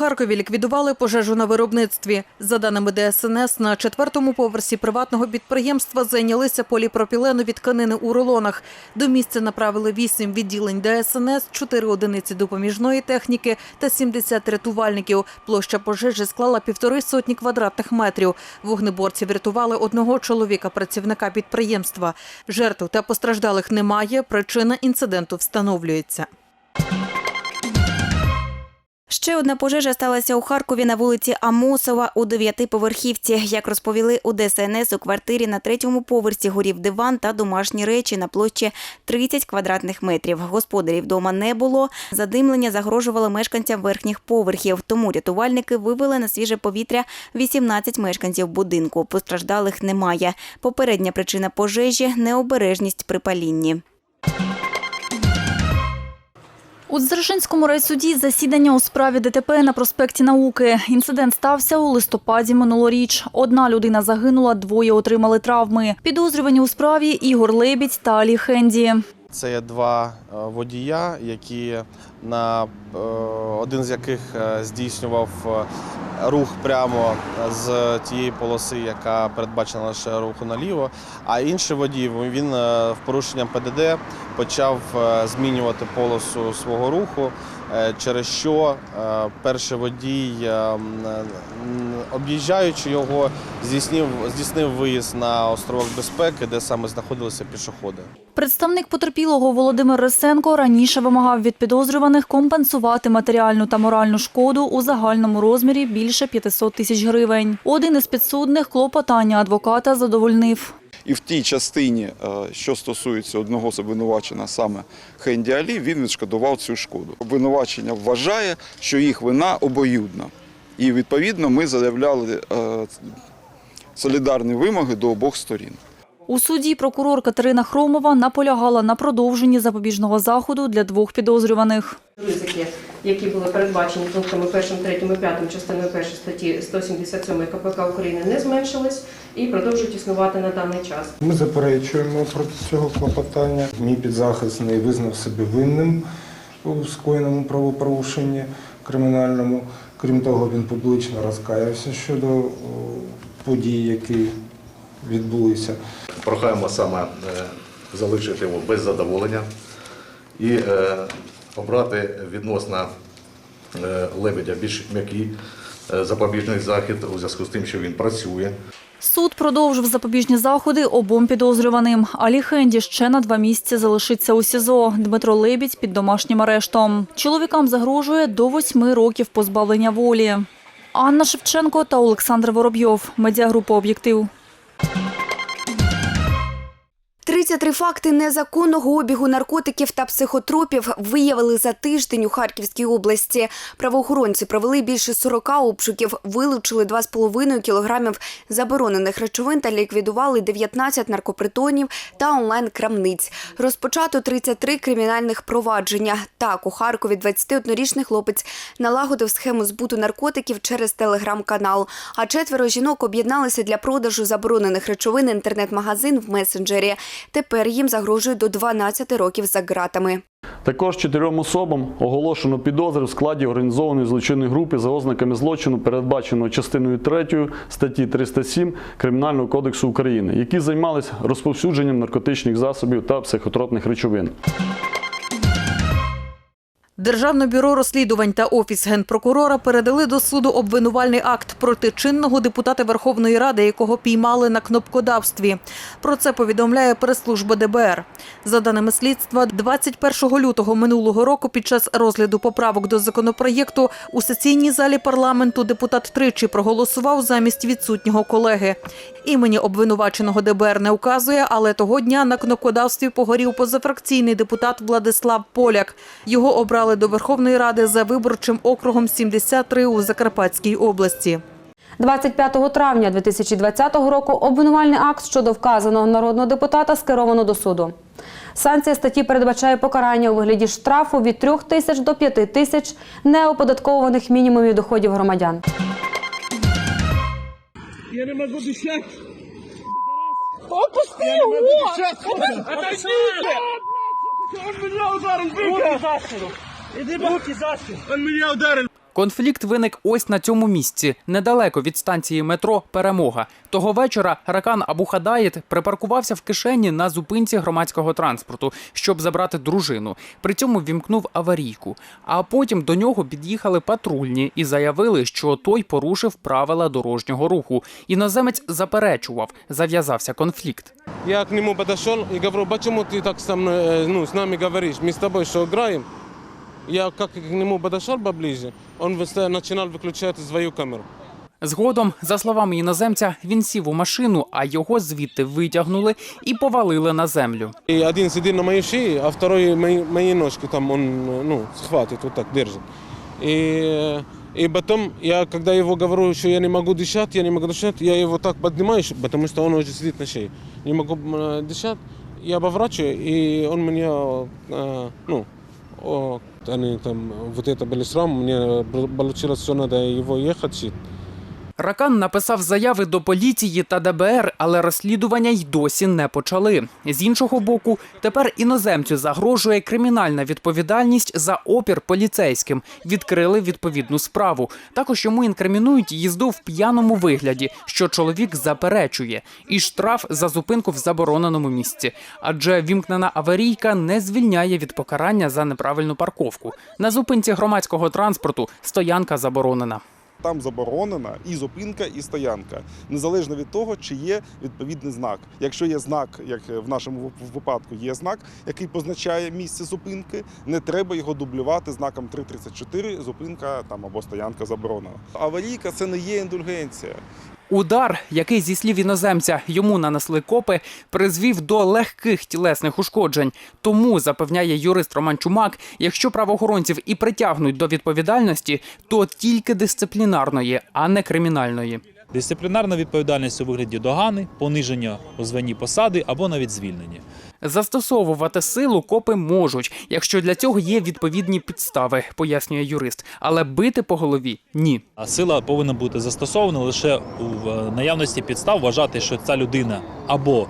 Харкові ліквідували пожежу на виробництві. За даними ДСНС, на четвертому поверсі приватного підприємства зайнялися поліпропіленові тканини у рулонах. До місця направили вісім відділень ДСНС, чотири одиниці допоміжної техніки та 70 рятувальників. Площа пожежі склала півтори сотні квадратних метрів. Вогнеборці врятували одного чоловіка, працівника підприємства. Жертв та постраждалих немає. Причина інциденту встановлюється. Ще одна пожежа сталася у Харкові на вулиці Амосова у дев'ятиповерхівці. Як розповіли у ДСНС, у квартирі на третьому поверсі горів диван та домашні речі на площі 30 квадратних метрів. Господарів вдома не було. Задимлення загрожувало мешканцям верхніх поверхів. Тому рятувальники вивели на свіже повітря 18 мешканців будинку. Постраждалих немає. Попередня причина пожежі необережність при палінні. У Дзержинському райсуді засідання у справі ДТП на проспекті Науки. Інцидент стався у листопаді минулоріч. Одна людина загинула, двоє отримали травми. Підозрювані у справі Ігор Лебідь та Алі Хенді. Це два е, водія, які на е, один з яких е, здійснював рух прямо з тієї полоси, яка передбачена лише руху наліво. А інший водій він в порушенням ПДД почав змінювати полосу свого руху, через що е, перший водій, е, об'їжджаючи його, здійснив, здійснив виїзд на островок безпеки, де саме знаходилися пішоходи. Представник потерпілого Володимир Рисенко раніше вимагав від підозрюваних компенсувати матеріальну та моральну шкоду у загальному розмірі більше 500 тисяч гривень. Один із підсудних клопотання адвоката задовольнив. І в тій частині, е, що стосується одного з обвинувачена, саме Хенді Алі, він відшкодував цю шкоду. Обвинувачення вважає, що їх вина обоюдна. І відповідно ми заявляли е, солідарні вимоги до обох сторін. У суді прокурор Катерина Хромова наполягала на продовженні запобіжного заходу для двох підозрюваних. Ризики, які були передбачені пунктами 1, 3 і 5 частиною 1 статті 177 КПК України, не зменшились і продовжують існувати на даний час. Ми заперечуємо проти цього клопотання. Мій підзахисний визнав себе винним у скоєному правопорушенні кримінальному. Крім того, він публічно розкаявся щодо подій, які відбулися. Прохаємо саме е, залишити його без задоволення і е, обрати відносно е, лебедя більш м'який е, запобіжний захід у зв'язку з тим, що він працює. Суд продовжив запобіжні заходи обом підозрюваним. Алі Хенді ще на два місяці залишиться у СІЗО. Дмитро Лебідь під домашнім арештом. Чоловікам загрожує до восьми років позбавлення волі. Анна Шевченко та Олександр Воробйов. Медіагрупа «Об'єктив». 33 факти незаконного обігу наркотиків та психотропів виявили за тиждень у Харківській області. Правоохоронці провели більше 40 обшуків, вилучили 2,5 кілограмів заборонених речовин та ліквідували 19 наркопритонів та онлайн-крамниць. Розпочато 33 кримінальних провадження. Так, у Харкові 21-річний хлопець налагодив схему збуту наркотиків через телеграм-канал. А четверо жінок об'єдналися для продажу заборонених речовин інтернет-магазин в месенджері. Тепер їм загрожує до 12 років за ґратами. Також чотирьом особам оголошено підозри в складі організованої злочинної групи за ознаками злочину, передбаченого частиною 3 статті 307 Кримінального кодексу України, які займалися розповсюдженням наркотичних засобів та психотропних речовин. Державне бюро розслідувань та офіс генпрокурора передали до суду обвинувальний акт проти чинного депутата Верховної Ради, якого піймали на кнопкодавстві. Про це повідомляє прес-служба ДБР. За даними слідства, 21 лютого минулого року під час розгляду поправок до законопроєкту у сесійній залі парламенту депутат тричі проголосував замість відсутнього колеги. Імені обвинуваченого ДБР не указує, але того дня на кнопкодавстві погорів позафракційний депутат Владислав Поляк. Його обрали до Верховної Ради за виборчим округом 73 у Закарпатській області. 25 травня 2020 року обвинувальний акт щодо вказаного народного депутата скеровано до суду. Санкція статті передбачає покарання у вигляді штрафу від 3 тисяч до 5 тисяч неоподатковуваних мінімумів доходів громадян. Я не могу дышать. Отпусти его! Отойди! Он меня ударил, Вика! Руки за спину! Иди руки за спину! Он меня ударил! Конфлікт виник ось на цьому місці, недалеко від станції метро Перемога. Того вечора Ракан Абухадаєт припаркувався в кишені на зупинці громадського транспорту, щоб забрати дружину. При цьому вімкнув аварійку. А потім до нього під'їхали патрульні і заявили, що той порушив правила дорожнього руху. Іноземець заперечував, зав'язався конфлікт. Я к нему подошел и говорю, почему ты так со мной, э, ну, с нами говоришь? Мы с тобой что, играем? Я как к нему подошел поближе, он выс- начинал выключать свою камеру. Згодом, за словами іноземця, він сів у машину, а його звідти витягнули і повалили на землю. И один сидит на моей шее, а второй мои, мои ножки там он, э, ну, схватит, вот так держит. И, и потом, я когда его говорю, что я не могу дышать, я не могу дышать, я его так поднимаю, ш- потому что он уже сидит на шее. Не могу э, дышать, я поворачиваю, и он меня, э, ну, о, они там, вот это были шрамы, мне получилось, что надо его ехать шить. Ракан написав заяви до поліції та ДБР, але розслідування й досі не почали. З іншого боку, тепер іноземцю загрожує кримінальна відповідальність за опір поліцейським. Відкрили відповідну справу. Також йому інкримінують їзду в п'яному вигляді, що чоловік заперечує, і штраф за зупинку в забороненому місці. Адже вімкнена аварійка не звільняє від покарання за неправильну парковку. На зупинці громадського транспорту стоянка заборонена. Там заборонена і зупинка, і стоянка, незалежно від того, чи є відповідний знак. Якщо є знак, як в нашому випадку є знак, який позначає місце зупинки, не треба його дублювати знаком 334, зупинка там або стоянка заборонена. Аварійка це не є індульгенція. Удар, який зі слів іноземця йому нанесли копи, призвів до легких тілесних ушкоджень. Тому запевняє юрист Роман Чумак, якщо правоохоронців і притягнуть до відповідальності, то тільки дисциплінарної, а не кримінальної. Дисциплінарна відповідальність у вигляді догани, пониження у званні посади або навіть звільнення. Застосовувати силу копи можуть, якщо для цього є відповідні підстави, пояснює юрист. Але бити по голові ні. А сила повинна бути застосована лише у е, наявності підстав вважати, що ця людина або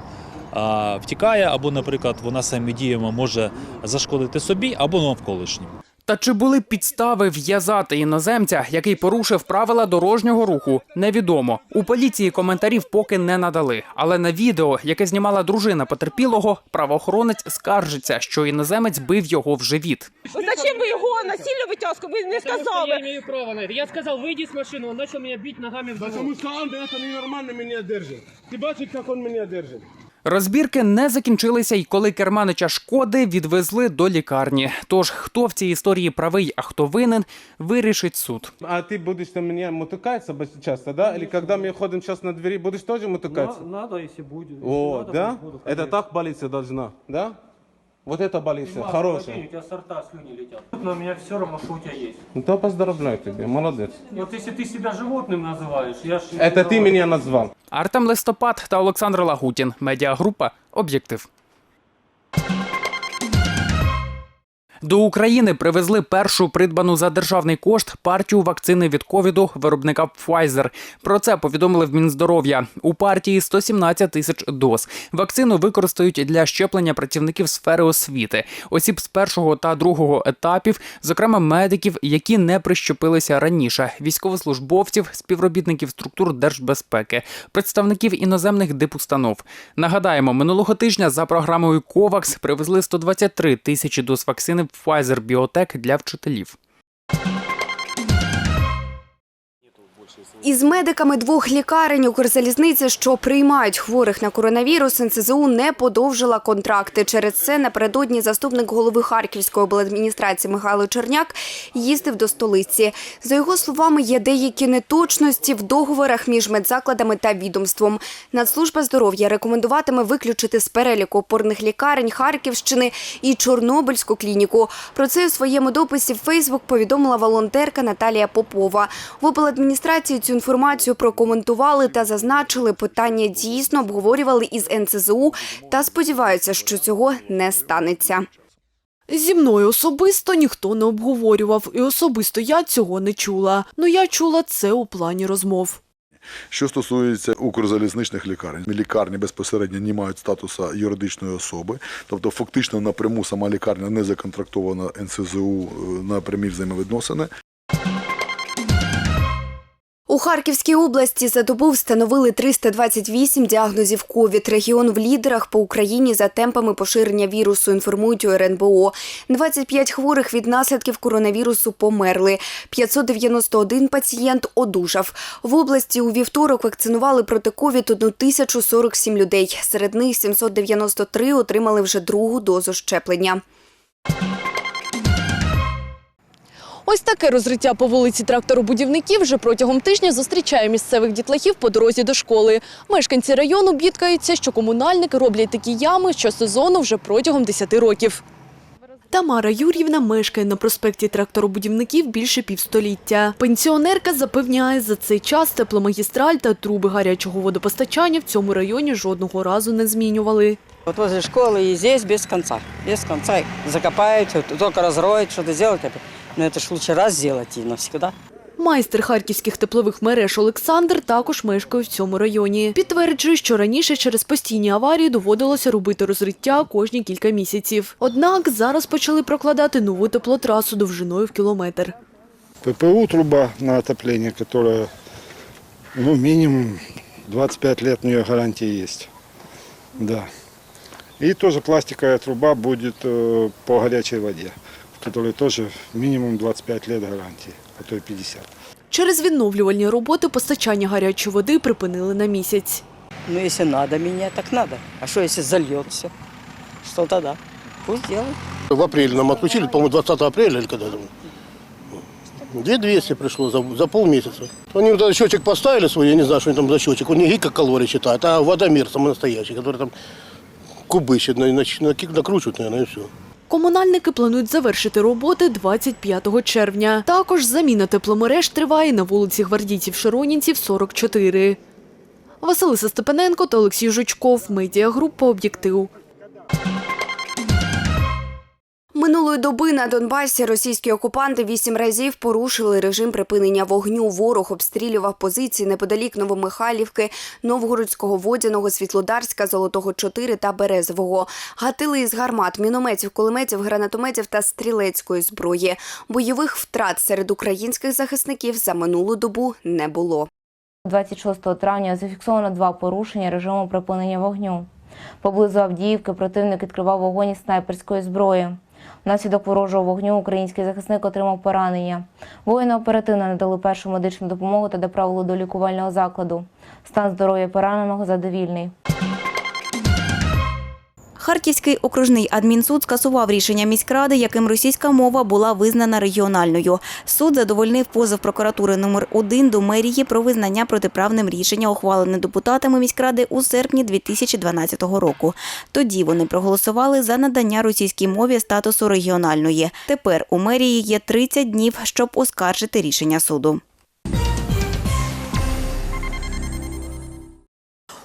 а, втікає, або, наприклад, вона своїми діями може зашкодити собі або навколишнім. Та чи були підстави в'язати іноземця, який порушив правила дорожнього руху, невідомо. У поліції коментарів поки не надали. Але на відео, яке знімала дружина потерпілого, правоохоронець скаржиться, що іноземець бив його в живіт. Зачем вы его насильно вытаскивали? Вы не Потому что я сказали. имею право на это. Я сказал, выйди с машины, он начал меня бить ногами в живот. Потому что он это ненормально меня держит. Ты бачишь, как он меня держит? Розбірки не закінчилися, й коли керманича шкоди відвезли до лікарні. Тож хто в цій історії правий, а хто винен, вирішить суд. А ты будешь на меня мотыкаться бas- часто, да? Или когда мы ходим сейчас на двери, будешь тоже мотыкаться? Надо, если будет. О, да? Это так полиция должна, да? Вот это полиция, хорошая. У тебя сорта слюни летят. Но у меня все равно, что у тебя есть. Ну, то поздравляю тебя, молодец. Вот если ты себя животным называешь, я ж... Это ты меня назвал. Артем Листопад та Олександр Лагутін. Медіагрупа Об'єктив. До України привезли першу придбану за державний кошт партію вакцини від ковіду виробника Pfizer. Про це повідомили в Мінздоров'я. У партії 117 тисяч доз. Вакцину використають для щеплення працівників сфери освіти, осіб з першого та другого етапів, зокрема медиків, які не прищепилися раніше, військовослужбовців, співробітників структур держбезпеки, представників іноземних дипустанов. Нагадаємо, минулого тижня за програмою COVAX привезли 123 тисячі доз вакцини Pfizer Biotech для вчителів. Із медиками двох лікарень Укрзалізниці, що приймають хворих на коронавірус, НСЗУ не подовжила контракти. Через це напередодні заступник голови Харківської обладміністрації Михайло Черняк їздив до столиці. За його словами, є деякі неточності в договорах між медзакладами та відомством. Нацслужба здоров'я рекомендуватиме виключити з переліку опорних лікарень Харківщини і Чорнобильську клініку. Про це у своєму дописі в Фейсбук повідомила волонтерка Наталія Попова. В обладміністрації цю інформацію прокоментували та зазначили, питання дійсно обговорювали із НСЗУ та сподіваються, що цього не станеться. Зі мною особисто ніхто не обговорював, і особисто я цього не чула. Ну я чула це у плані розмов. Що стосується укрзалізничних лікарень, лікарні безпосередньо не мають статусу юридичної особи, тобто фактично напряму сама лікарня не законтрактована НСЗУ е, на прямі взаємовідносини. У Харківській області за добу встановили 328 діагнозів ковід. Регіон в лідерах по Україні за темпами поширення вірусу, інформують у РНБО. 25 хворих від наслідків коронавірусу померли. 591 пацієнт одужав. В області у вівторок вакцинували проти ковід 1047 людей. Серед них 793 отримали вже другу дозу щеплення. Ось таке розриття по вулиці тракторобудівників вже протягом тижня зустрічає місцевих дітлахів по дорозі до школи. Мешканці району бідкаються, що комунальники роблять такі ями щосезону вже протягом 10 років. Тамара Юр'ївна мешкає на проспекті тракторобудівників більше півстоліття. Пенсіонерка запевняє, за цей час тепломагістраль та труби гарячого водопостачання в цьому районі жодного разу не змінювали. От возле школи і здесь без кінця. Без кінця закопають, тільки розроють, что-то сделать. опять. Но ж лучше раз зробити і навсегда. Майстер харківських теплових мереж Олександр також мешкає в цьому районі. Підтверджує, що раніше через постійні аварії доводилося робити розриття кожні кілька місяців. Однак зараз почали прокладати нову теплотрасу довжиною в кілометр. ППУ труба на отопление, которая ну, минимум 25 лет у нее гарантия есть. Да. И тоже пластиковая труба будет э, по горячей воде, в которой тоже минимум 25 лет гарантии, а то и 50. Через відновлювальні роботи постачання гарячої води припинили на місяць. Ну, если надо менять, так надо. А что, если зальет все? Что тогда? Пусть делают. В апреле нам отключили, по-моему, 20 апреля или когда там. 2200 пришло за, за полмесяца. Они вот этот счетчик поставили свой, я не знаю, что они там за счетчик. Он не гигакалорий считает, а водомер самый настоящий, который там кубы еще на, на, на, накручивают, наверное, и все. Комунальники планують завершити роботи 25 червня. Також заміна тепломереж триває на вулиці Гвардійців-Широнінців, 44. Василиса Степаненко та Олексій Жучков. Медіагрупа «Об'єктив». Минулої доби на Донбасі російські окупанти вісім разів порушили режим припинення вогню. Ворог обстрілював позиції неподалік Новомихайлівки, Новгородського, Водяного, Світлодарська, Золотого 4 та Березового. Гатили із гармат, мінометів, кулеметів, гранатометів та стрілецької зброї. Бойових втрат серед українських захисників за минулу добу не було. 26 травня зафіксовано два порушення режиму припинення вогню. Поблизу Авдіївки противник відкривав вогонь снайперської зброї. Внаслідок ворожого вогню український захисник отримав поранення. Воїни оперативно надали першу медичну допомогу та доправили до лікувального закладу. Стан здоров'я пораненого задовільний. Харківський окружний адмінсуд скасував рішення міськради, яким російська мова була визнана регіональною. Суд задовольнив позов прокуратури номер 1 до мерії про визнання протиправним рішення, ухвалене депутатами міськради у серпні 2012 року. Тоді вони проголосували за надання російській мові статусу регіональної. Тепер у мерії є 30 днів, щоб оскаржити рішення суду.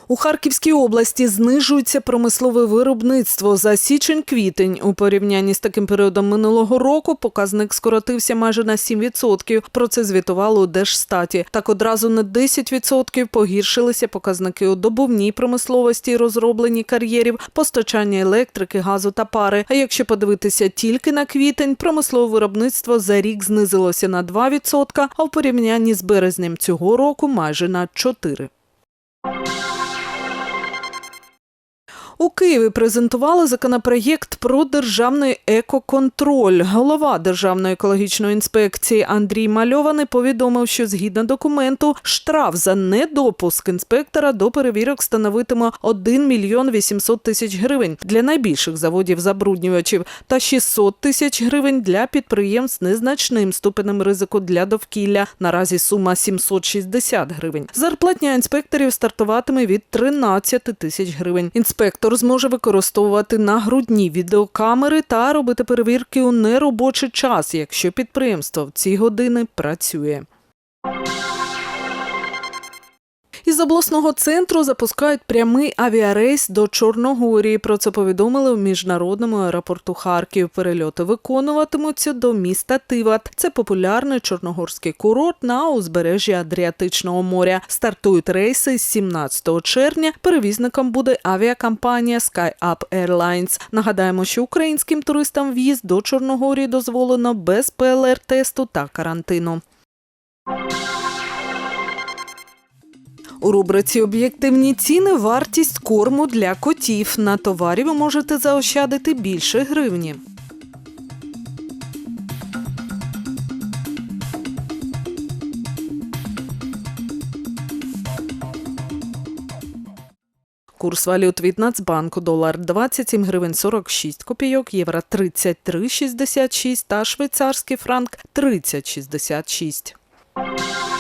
У Харківській області знижується промислове виробництво за січень-квітень. У порівнянні з таким періодом минулого року показник скоротився майже на 7%. Про це звітувало у Держстаті. Так одразу на 10% погіршилися показники у добувній промисловості і розробленні кар'єрів, постачання електрики, газу та пари. А якщо подивитися тільки на квітень, промислове виробництво за рік знизилося на 2%, а в порівнянні з березнем цього року майже на 4%. У Києві презентували законопроєкт про державний екоконтроль. Голова Державної екологічної інспекції Андрій Мальований повідомив, що згідно документу штраф за недопуск інспектора до перевірок становитиме 1 мільйон 800 тисяч гривень для найбільших заводів забруднювачів та 600 тисяч гривень для підприємств з незначним ступенем ризику для довкілля. Наразі сума 760 гривень. Зарплатня інспекторів стартуватиме від 13 тисяч гривень. Інспектор зможе використовувати нагрудні відеокамери та робити перевірки у неробочий час, якщо підприємство в ці години працює. Із обласного центру запускають прямий авіарейс до Чорногорії. Про це повідомили в міжнародному аеропорту Харків. Перельоти виконуватимуться до міста Тиват. Це популярний чорногорський курорт на узбережжі Адріатичного моря. Стартують рейси з 17 червня. Перевізником буде авіакомпанія SkyUp Airlines. Нагадаємо, що українським туристам в'їзд до Чорногорії дозволено без ПЛР-тесту та карантину. У рубриці Об'єктивні ціни вартість корму для котів. На товарі ви можете заощадити більше гривні. Курс валют від Нацбанку долар 27 гривень 46 копійок, євро 33,66 та швейцарський франк 30,66.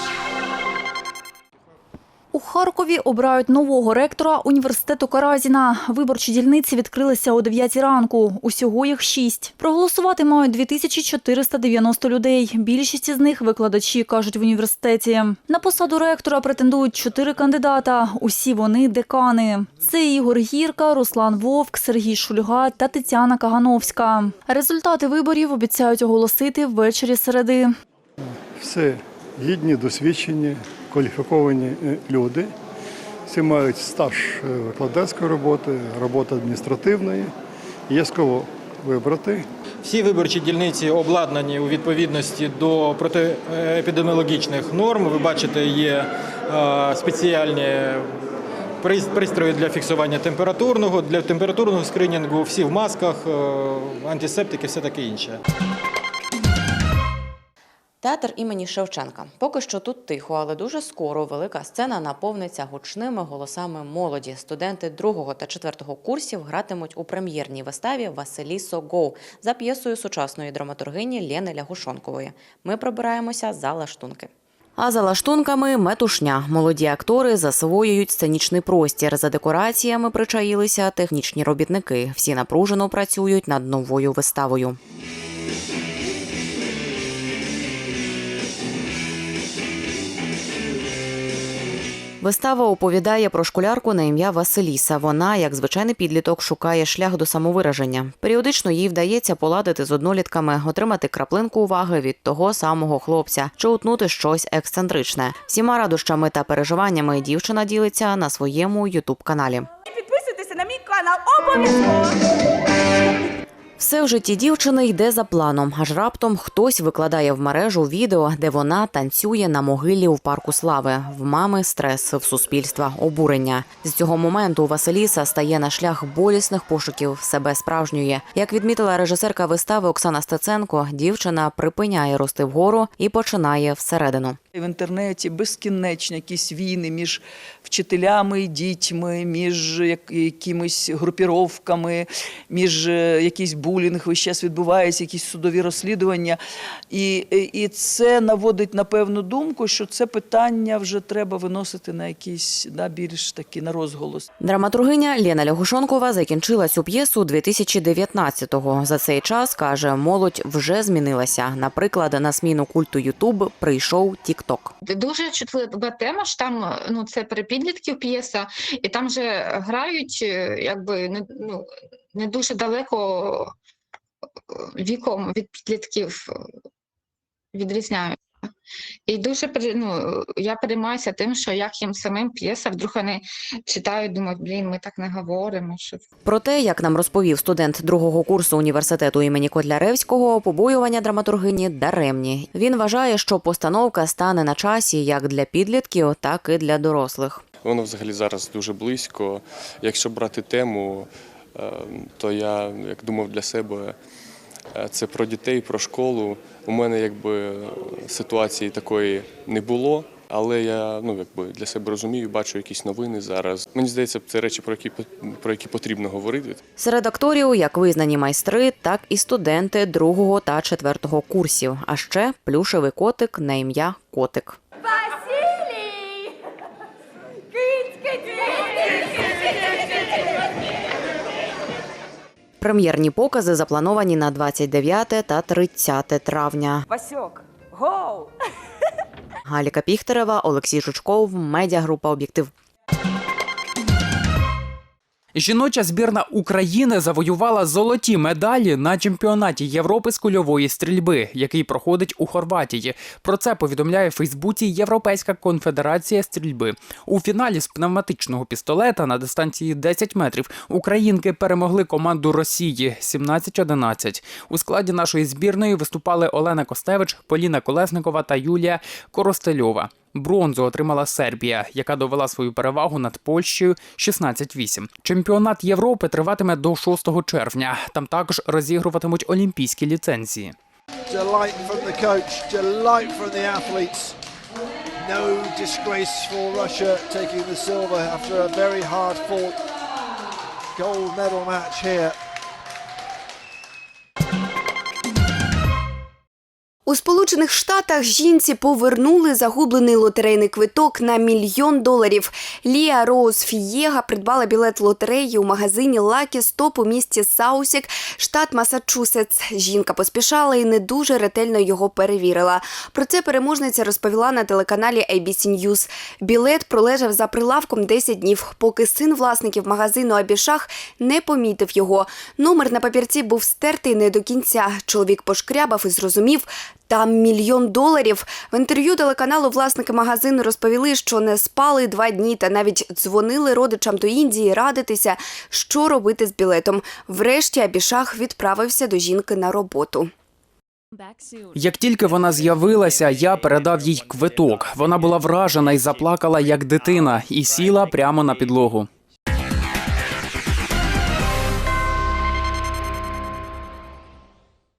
У Харкові обирають нового ректора університету Каразіна. Виборчі дільниці відкрилися о 9 ранку. Усього їх шість. Проголосувати мають 2490 людей. Більшість із них викладачі, кажуть в університеті. На посаду ректора претендують чотири кандидата. Усі вони декани. Це Ігор Гірка, Руслан Вовк, Сергій Шульга та Тетяна Кагановська. Результати виборів обіцяють оголосити ввечері середи. Все гідні, досвідчені, кваліфіковані е, люди. Всі мають стаж е, викладацької роботи, роботи адміністративної. Є з кого вибрати. Всі виборчі дільниці обладнані у відповідності до протиепідеміологічних норм. Ви бачите, є е, спеціальні пристрої для фіксування температурного, для температурного скринінгу, всі в масках, антисептики, все таке інше. Театр імені Шевченка. Поки що тут тихо, але дуже скоро велика сцена наповниться гучними голосами молоді. Студенти другого та четвертого курсів гратимуть у прем'єрній виставі Василісо Гоу за п'єсою сучасної драматургині Лєни Лягушонкової. Ми пробираємося за лаштунки. А за лаштунками метушня. Молоді актори засвоюють сценічний простір. За декораціями причаїлися технічні робітники. Всі напружено працюють над новою виставою. Вистава оповідає про школярку на ім'я Василіса. Вона, як звичайний підліток, шукає шлях до самовираження. Періодично їй вдається поладити з однолітками, отримати краплинку уваги від того самого хлопця чи утнути щось ексцентричне. Всіма радощами та переживаннями дівчина ділиться на своєму ютуб каналі. Підписуйтеся на мій канал обов'язково. Все в житті дівчини йде за планом, аж раптом хтось викладає в мережу відео, де вона танцює на могилі у парку слави. В мами стрес, в суспільства обурення. З цього моменту Василіса стає на шлях болісних пошуків себе справжньої. Як відмітила режисерка вистави Оксана Стеценко, дівчина припиняє рости вгору і починає всередину. В інтернеті безкінечні якісь війни між вчителями дітьми, між якимись групіровками, між е, якийсь булінг весь час відбувається, якісь судові розслідування. І, і це наводить на певну думку, що це питання вже треба виносити на якісь да, більш такі на розголос. Драматургиня Лена Лягушонкова закінчила цю п'єсу 2019-го. За цей час каже, молодь вже змінилася. Наприклад, на зміну культу Ютуб прийшов Тікток. Дуже чутлива тема ж там ну це про підлітків п'єса, і там же грають е, якби не ну не дуже далеко е, віком від підлітків е, відрізняються. І дуже ну, я переймаюся тим, що як їм самим п'єса, вдруг вони читають, думають, блін, ми так не говоримо. Що Про те, як нам розповів студент другого курсу університету імені Котляревського, побоювання драматургині даремні. Він вважає, що постановка стане на часі як для підлітків, так і для дорослих. Воно взагалі зараз дуже близько. Якщо брати тему, е, то я як думав для себе, це про дітей, про школу. У мене якби ситуації такої не було. Але я ну якби для себе розумію, бачу якісь новини зараз. Мені здається, це речі, про які про які потрібно говорити. Серед акторів як визнані майстри, так і студенти другого та четвертого курсів. А ще плюшевий котик на ім'я Котик. Василій! Кить, кить, Прем'єрні покази заплановані на 29 та 30 травня. Васьок, гоу! Галіка Піхтерева, Олексій Жучков, медіагрупа Об'єктив. Жіноча збірна України завоювала золоті медалі на чемпіонаті Європи з кульової стрільби, який проходить у Хорватії. Про це повідомляє в Фейсбуці Європейська конфедерація стрільби. У фіналі з пневматичного пістолета на дистанції 10 метрів українки перемогли команду Росії 17-11. У складі нашої збірної виступали Олена Костевич, Поліна Колесникова та Юлія Коростельова. Бронзу отримала Сербія, яка довела свою перевагу над Польщею 16-8. Чемпіонат Європи триватиме до 6 червня. Там також розігруватимуть олімпійські ліцензії. No disgrace for Russia taking the silver after a very hard fought gold medal match here. У Сполучених Штатах жінці повернули загублений лотерейний квиток на мільйон доларів. Лія Роуз Фієга придбала білет лотереї у магазині Lucky Stop у місті Саусік, штат Масачусетс. Жінка поспішала і не дуже ретельно його перевірила. Про це переможниця розповіла на телеканалі ABC News. Білет пролежав за прилавком 10 днів, поки син власників магазину Абішах не помітив його. Номер на папірці був стертий не до кінця. Чоловік пошкрябав і зрозумів. Там мільйон доларів. В інтерв'ю телеканалу власники магазину розповіли, що не спали два дні та навіть дзвонили родичам до Індії радитися, що робити з білетом. Врешті Абішах відправився до жінки на роботу. Як тільки вона з'явилася, я передав їй квиток. Вона була вражена і заплакала як дитина, і сіла прямо на підлогу.